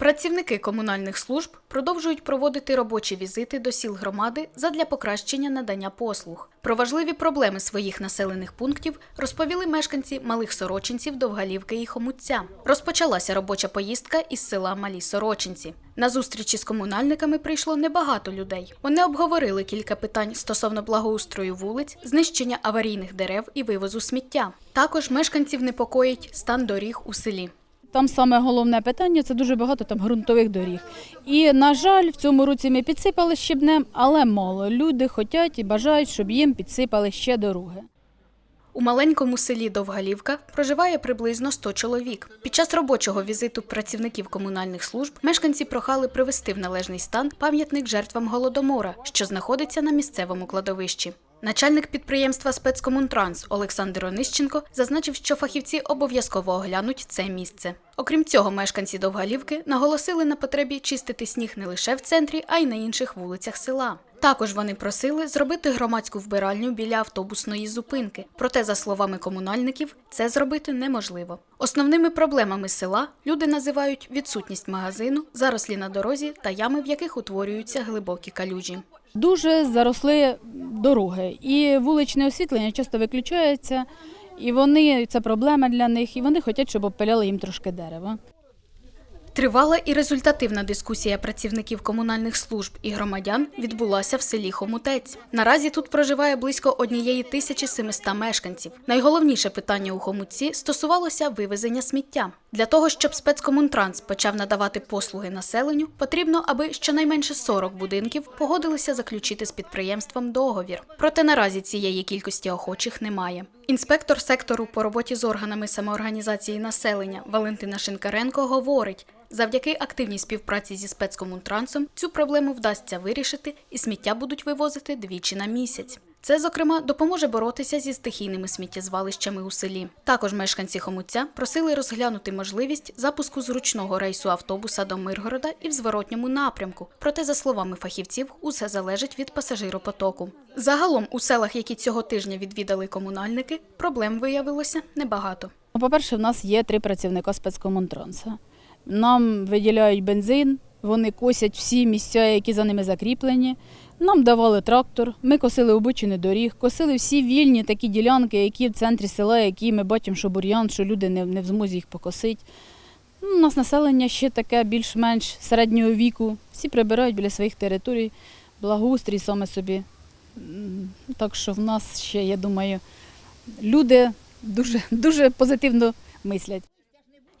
Працівники комунальних служб продовжують проводити робочі візити до сіл громади задля покращення надання послуг. Про важливі проблеми своїх населених пунктів розповіли мешканці малих сорочинців Довгалівки і Хомутця. Розпочалася робоча поїздка із села Малі Сорочинці. На зустрічі з комунальниками прийшло небагато людей. Вони обговорили кілька питань стосовно благоустрою вулиць, знищення аварійних дерев і вивозу сміття. Також мешканців непокоїть стан доріг у селі. Там саме головне питання це дуже багато там ґрунтових доріг. І, на жаль, в цьому році ми підсипали щебнем, але мало. Люди хочуть і бажають, щоб їм підсипали ще дороги. У маленькому селі Довгалівка проживає приблизно 100 чоловік. Під час робочого візиту працівників комунальних служб мешканці прохали привести в належний стан пам'ятник жертвам голодомора, що знаходиться на місцевому кладовищі. Начальник підприємства спецкомунтранс Олександр Онищенко зазначив, що фахівці обов'язково оглянуть це місце. Окрім цього, мешканці Довгалівки наголосили на потребі чистити сніг не лише в центрі, а й на інших вулицях села. Також вони просили зробити громадську вбиральню біля автобусної зупинки. Проте, за словами комунальників, це зробити неможливо. Основними проблемами села люди називають відсутність магазину, зарослі на дорозі та ями, в яких утворюються глибокі калюжі. Дуже заросли дороги, і вуличне освітлення часто виключається, і вони це проблема для них, і вони хочуть, щоб обпиляли їм трошки дерева. Тривала і результативна дискусія працівників комунальних служб і громадян відбулася в селі Хомутець. Наразі тут проживає близько однієї тисячі 700 мешканців. Найголовніше питання у Хомутці стосувалося вивезення сміття. Для того, щоб спецкомунтранс почав надавати послуги населенню, потрібно, аби щонайменше 40 будинків погодилися заключити з підприємством договір. Проте наразі цієї кількості охочих немає. Інспектор сектору по роботі з органами самоорганізації населення Валентина Шинкаренко говорить, завдяки активній співпраці зі спецкомунтрансом цю проблему вдасться вирішити і сміття будуть вивозити двічі на місяць. Це, зокрема, допоможе боротися зі стихійними сміттєзвалищами у селі. Також мешканці Хомуця просили розглянути можливість запуску зручного рейсу автобуса до Миргорода і в зворотньому напрямку. Проте, за словами фахівців, усе залежить від пасажиропотоку. Загалом у селах, які цього тижня відвідали комунальники, проблем виявилося небагато. Ну, По-перше, в нас є три працівника спецкомунтранса. Нам виділяють бензин, вони косять всі місця, які за ними закріплені. Нам давали трактор, ми косили обочини доріг, косили всі вільні такі ділянки, які в центрі села, які ми бачимо, що бур'ян, що люди не, не в змозі їх покосити. Ну, У нас населення ще таке більш-менш середнього віку. Всі прибирають біля своїх територій, благоустрій саме собі. Так що в нас ще, я думаю, люди дуже, дуже позитивно мислять.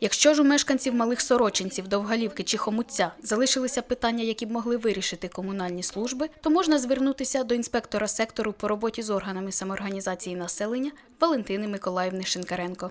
Якщо ж у мешканців малих сорочинців, Довгалівки чи Хомутця залишилися питання, які б могли вирішити комунальні служби, то можна звернутися до інспектора сектору по роботі з органами самоорганізації населення Валентини Миколаївни Шинкаренко.